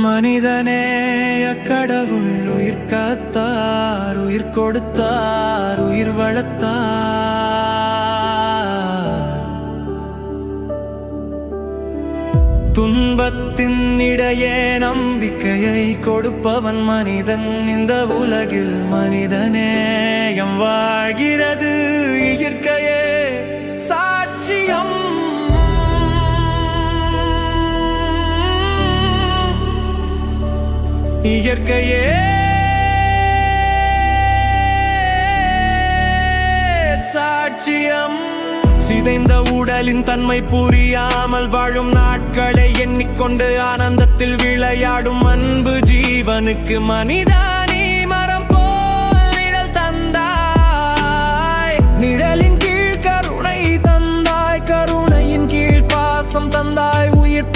மனிதனே கடவுள் உயிர் காத்தார் உயிர் கொடுத்தார் உயிர் வளர்த்தார். துன்பத்தின் இடையே நம்பிக்கையை கொடுப்பவன் மனிதன். இந்த உலகில் மனிதநேயம் வாழ்கிறது. இயற்கையே. சாட்சியம். சிதைந்த உடலின் தன்மை புரியாமல் வாழும் நாட்களை எண்ணிக்கொண்டு ஆனந்தத்தில் விளையாடும் அன்பு ஜீவனுக்கு மனிதானி மரம் போல் நிழல் தந்தாய். நிழலின் கீழ் கருணை தந்தாய். கருணையின் கீழ் பாசம் தந்தாய். உயிர்